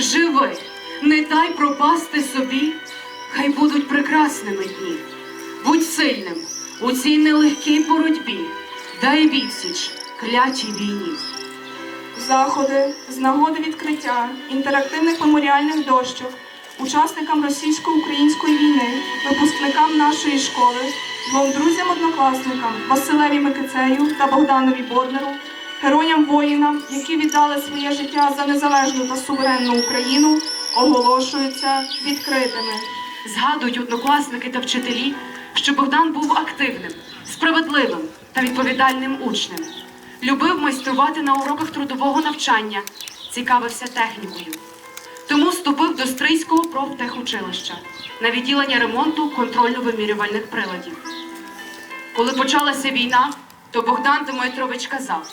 живи, не дай пропасти собі, хай будуть прекрасними дні. Будь сильним у цій нелегкій боротьбі, дай відсіч клятій війні. Заходи з нагоди відкриття інтерактивних меморіальних дощок учасникам російсько-української війни, випускникам нашої школи, двом друзям-однокласникам Василеві Микицею та Богданові Боднеру, героям воїнам, які віддали своє життя за незалежну та суверенну Україну, оголошуються відкритими. Згадують однокласники та вчителі, що Богдан був активним, справедливим та відповідальним учнем. Любив майструвати на уроках трудового навчання, цікавився технікою. Тому вступив до Стрийського профтехучилища на відділення ремонту контрольно-вимірювальних приладів. Коли почалася війна, то Богдан Дмитрович казав,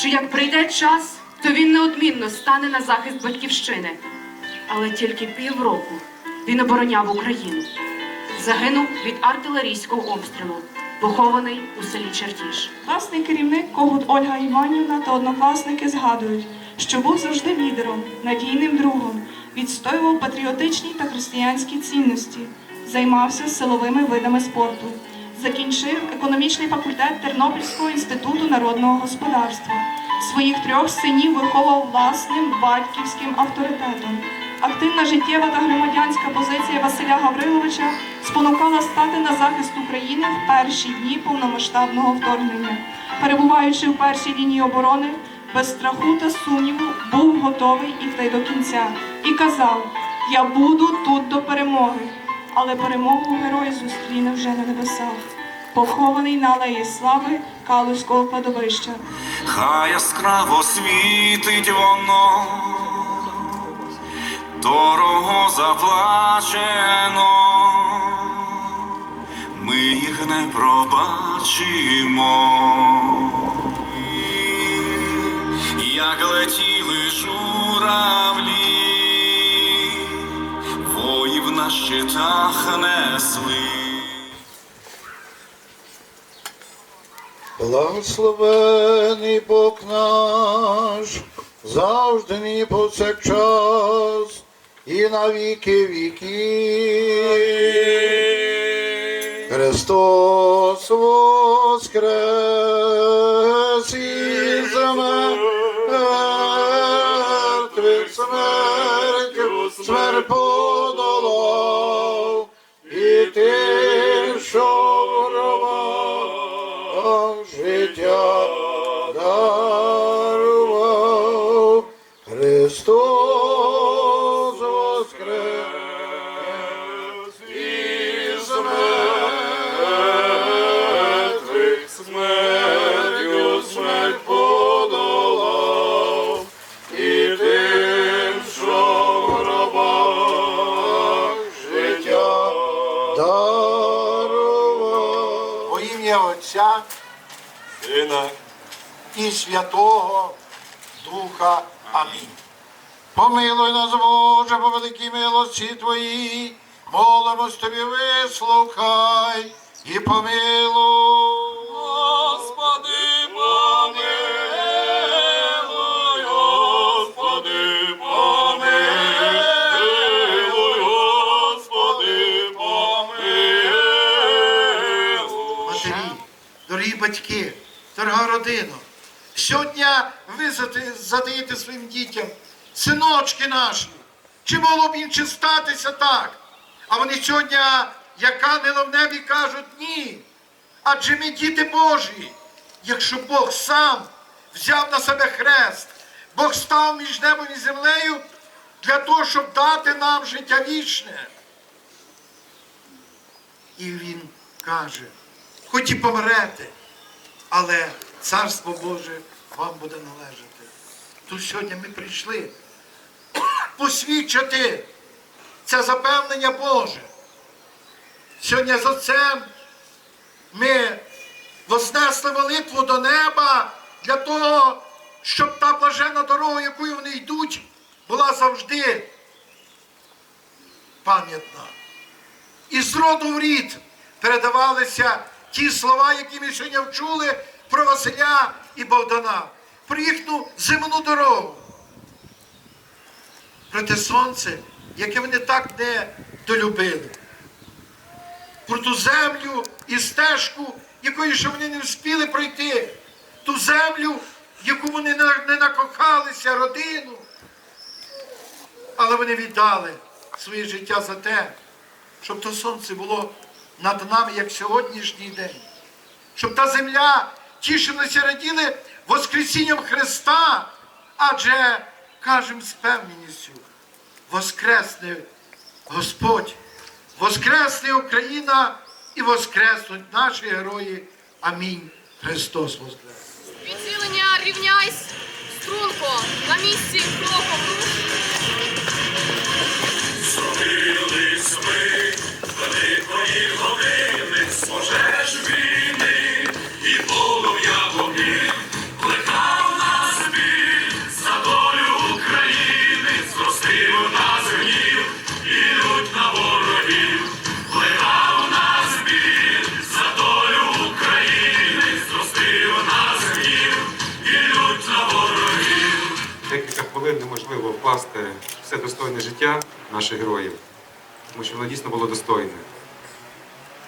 що як прийде час, то він неодмінно стане на захист батьківщини. Але тільки півроку він обороняв Україну. Загинув від артилерійського обстрілу, похований у селі Чертіж. Класний керівник Когут Ольга Іванівна та однокласники згадують, що був завжди лідером, надійним другом, відстоював патріотичні та християнські цінності, займався силовими видами спорту, закінчив економічний факультет Тернопільського інституту народного господарства. Своїх трьох синів виховував власним батьківським авторитетом. Активна життєва та громадянська позиція Василя Гавриловича спонукала стати на захист України в перші дні повномасштабного вторгнення. Перебуваючи в першій лінії оборони, без страху та сумніву був готовий іти до кінця і казав: Я буду тут до перемоги. Але перемогу герой зустріне вже на небесах, похований на алеї слави Калузького кладовища. Хай яскраво світить воно, дорого заплачено, ми їх не пробачимо, як летіли журавлі, щитах несли. Благословений Бог наш, завжди нині повсякчас і на віки віки. Христос воскрес із мертвих смертю, смерть життя дарував, Христос воскрес із мертвих смертю смерть подолав, і тим, що в гробах життя дарував. Во ім'я Отця Сина і Святого Духа. Амінь. Помилуй нас, Боже, по великій милості Твоїй, молимось Тобі, вислухай і помилуй. Господи, помилуй, Господи, помилуй, Господи, помилуй. Матері, дорогі батьки, дорога родина, сьогодні ви задаєте своїм дітям, синочки наші, чи могло б інше статися так? А вони сьогодні, як ангели в небі, кажуть ні. Адже ми діти Божі. Якщо Бог сам взяв на себе хрест, Бог став між небом і землею для того, щоб дати нам життя вічне. І він каже, хоч і помрете, але царство Боже вам буде належати. Тут сьогодні ми прийшли посвідчити це запевнення Боже. Сьогодні за це ми вознесли молитву до неба для того, щоб та блаженна дорога, якою вони йдуть, була завжди пам'ятна. І з роду в рід передавалися ті слова, які ми сьогодні вчули про Василя і Богдана, про їхню земну дорогу. про те сонце, яке вони так не долюбили. Про ту землю і стежку, якої ще вони не встигли пройти, ту землю, яку вони не, накохалися, родину. Але вони віддали своє життя за те, щоб то сонце було над нами, як сьогоднішній день. Щоб та земля тішилася, раділи Воскресінням Христа, адже кажемо з певністю, воскресне Господь, воскресне Україна і воскреснуть наші герої. Амінь. Христос воскрес! Відділення рівняйсь, струнко, на місці кроком хвилин неможливо вкласти все достойне життя наших героїв, тому що воно дійсно було достойне.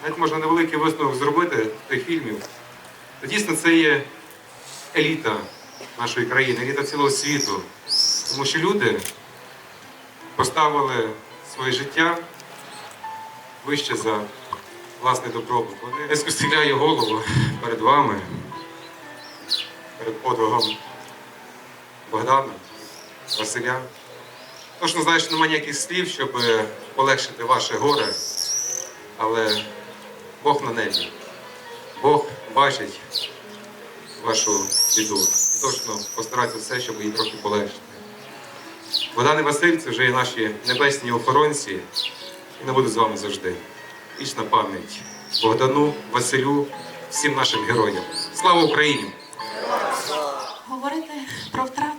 Навіть можна невеликий висновок зробити тих фільмів. То дійсно це є еліта нашої країни, еліта цілого світу. Тому що люди поставили своє життя вище за власний добробут. Вони не стріляю голову перед вами, перед подвигом Богдана, Василя. Точно знаю, що немає ніяких слів, щоб е, полегшити ваше горе, але Бог на небі. Бог бачить вашу біду. І точно постарається все, щоб її трохи полегшити. Богдан і Василь це вже є наші небесні охоронці, і не буду з вами завжди. Вічна пам'ять Богдану, Василю, всім нашим героям. Слава Україні! Говорити про втрату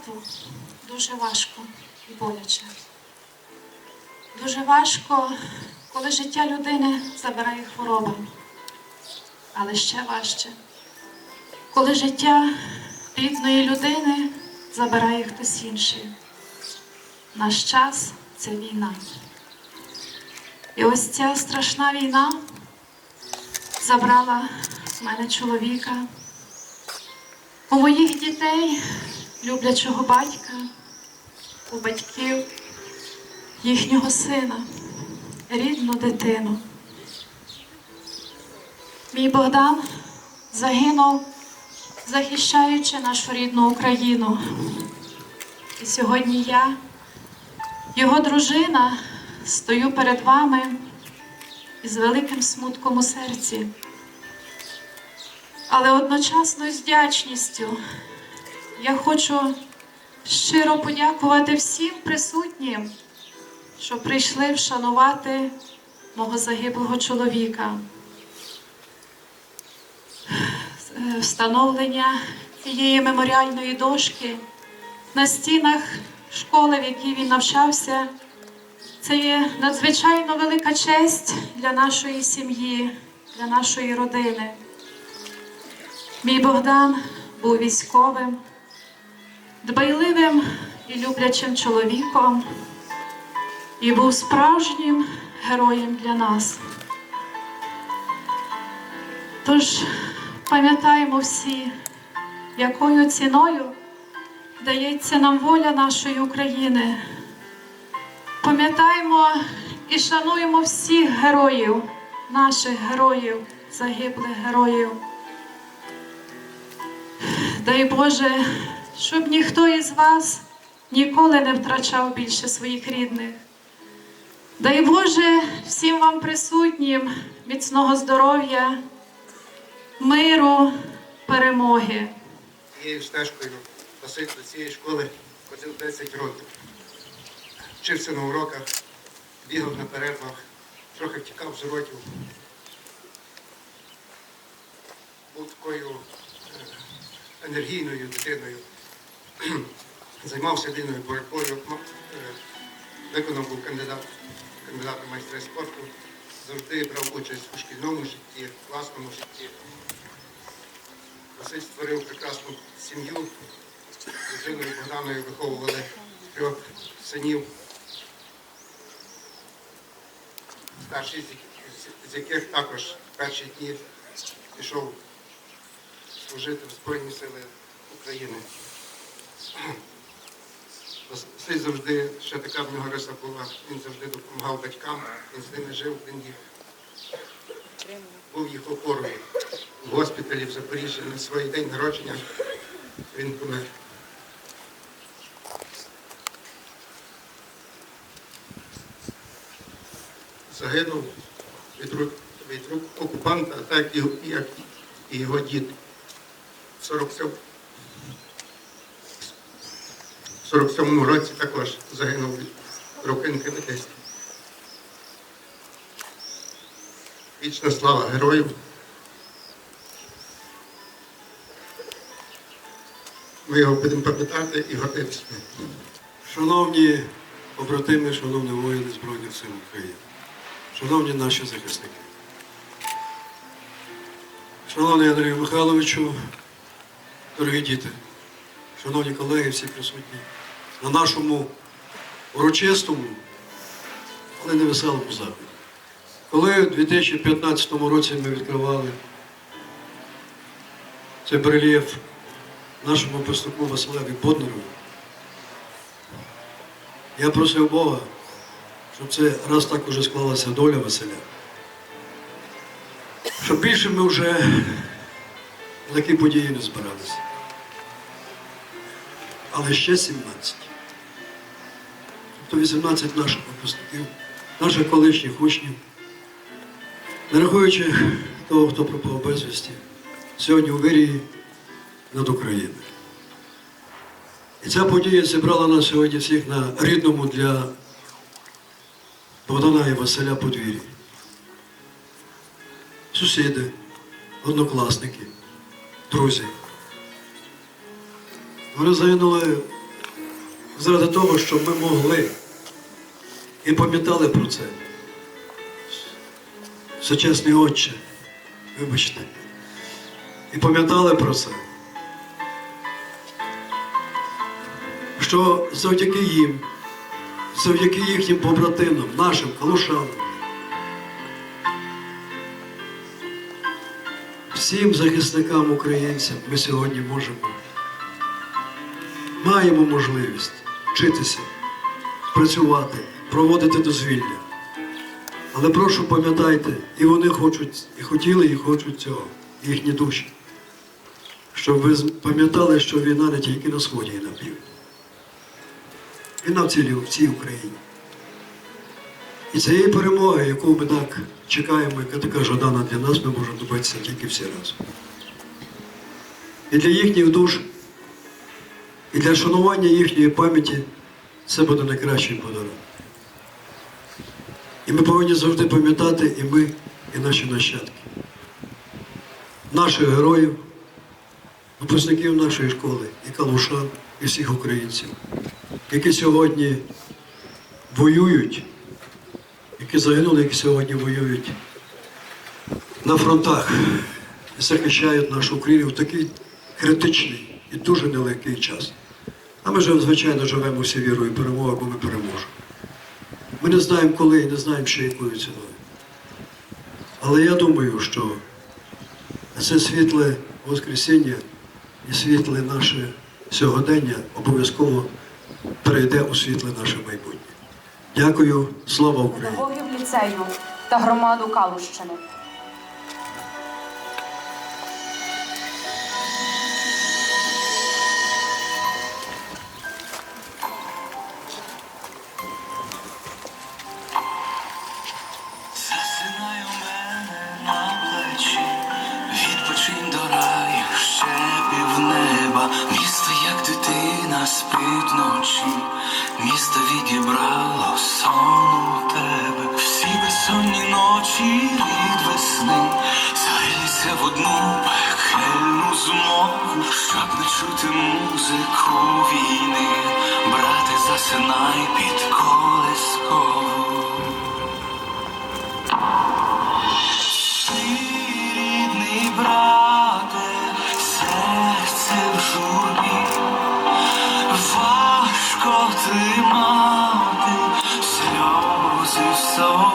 дуже важко і боляче. Дуже важко, коли життя людини забирає хвороба. Але ще важче, коли життя рідної людини забирає хтось інший. Наш час це війна. І ось ця страшна війна забрала в мене чоловіка. У моїх дітей, люблячого батька, у батьків, їхнього сина, рідну дитину. Мій Богдан загинув, захищаючи нашу рідну Україну. І сьогодні я, його дружина, стою перед вами із великим смутком у серці але одночасно з вдячністю я хочу щиро подякувати всім присутнім, що прийшли вшанувати мого загиблого чоловіка. Встановлення цієї меморіальної дошки на стінах школи, в якій він навчався, це є надзвичайно велика честь для нашої сім'ї, для нашої родини. Мій Богдан був військовим, дбайливим і люблячим чоловіком і був справжнім героєм для нас. Тож пам'ятаємо всі, якою ціною дається нам воля нашої України. Пам'ятаємо і шануємо всіх героїв, наших героїв, загиблих героїв. Дай Боже, щоб ніхто із вас ніколи не втрачав більше своїх рідних. Дай Боже всім вам присутнім міцного здоров'я, миру, перемоги. Цією стежкою Василь до цієї школи ходив 10 років. Вчився на уроках, бігав на перервах, трохи втікав з уроків. Був такою е, енергійною дитиною займався вільною боротьбою, е, виконав був кандидат, кандидат у майстра спорту, завжди брав участь у шкільному житті, власному житті. Василь створив прекрасну сім'ю, дружиною Богданою виховували трьох синів, старший з яких також в перші дні пішов служити в Збройні Сили України. Василь завжди, ще така в нього риса була, він завжди допомагав батькам, він з ними жив, він їх був їх опорою. В госпіталі в Запоріжжі на свій день народження він помер. Загинув від рук, від рук окупанта, так і, як і його дід. 47 в 47-му році також загинув від рук НКВД. Вічна слава героїв. Ми його будемо пам'ятати і гордитися. Шановні побратими, шановні воїни Збройних сил України, шановні наші захисники. Шановний Андрію Михайловичу, дорогі діти, шановні колеги, всі присутні на нашому урочистому, але не веселому заході. Коли у 2015 році ми відкривали цей барельєф нашому пастуху Василеві Боднарові, я просив Бога, щоб це раз так уже склалася доля Василя. Щоб більше ми вже на такі події не збиралися. Але ще 17. Тобто 18 наших випускників, наших колишніх учнів, не рахуючи того, хто пропав безвісті, сьогодні у вирії над Україною. І ця подія зібрала нас сьогодні всіх на рідному для Богдана і Василя подвір'ї. Сусіди, однокласники, друзі. Вони загинули заради того, щоб ми могли і пам'ятали про це. Сучасний отче, вибачте, і пам'ятали про це. що завдяки їм, завдяки їхнім побратимам, нашим калушанам, всім захисникам українцям ми сьогодні можемо, маємо можливість вчитися, працювати, проводити дозвілля. Але прошу пам'ятайте, і вони хочуть, і хотіли, і хочуть цього, їхні душі. Щоб ви пам'ятали, що війна не тільки на сході і на півдні. Війна в цілій в цій Україні. І цієї перемоги, яку ми так чекаємо, яка така жадана для нас, ми можемо добитися тільки всі разом. І для їхніх душ, і для шанування їхньої пам'яті це буде найкращий подарунок. І ми повинні завжди пам'ятати, і ми, і наші нащадки, наших героїв, випускників нашої школи, і калушан, і всіх українців які сьогодні воюють, які загинули, які сьогодні воюють на фронтах і захищають нашу Україну в такий критичний і дуже нелегкий час. А ми ж, звичайно, живемо всі вірою перемоги, бо ми переможемо. Ми не знаємо коли і не знаємо, ще якою ціною. Але я думаю, що це світле Воскресіння і світле наше сьогодення обов'язково перейде у світле наше майбутнє. Дякую, слава Україні! та громаду Калущини. Спить вночі, місто відібрало сон у тебе, всі безсонні ночі від весни, згрілися в одну пекельну змову, щоб не чути музику війни, брате, засинай під колискову. Ти, рідний брате, важко тримати сльози в собі,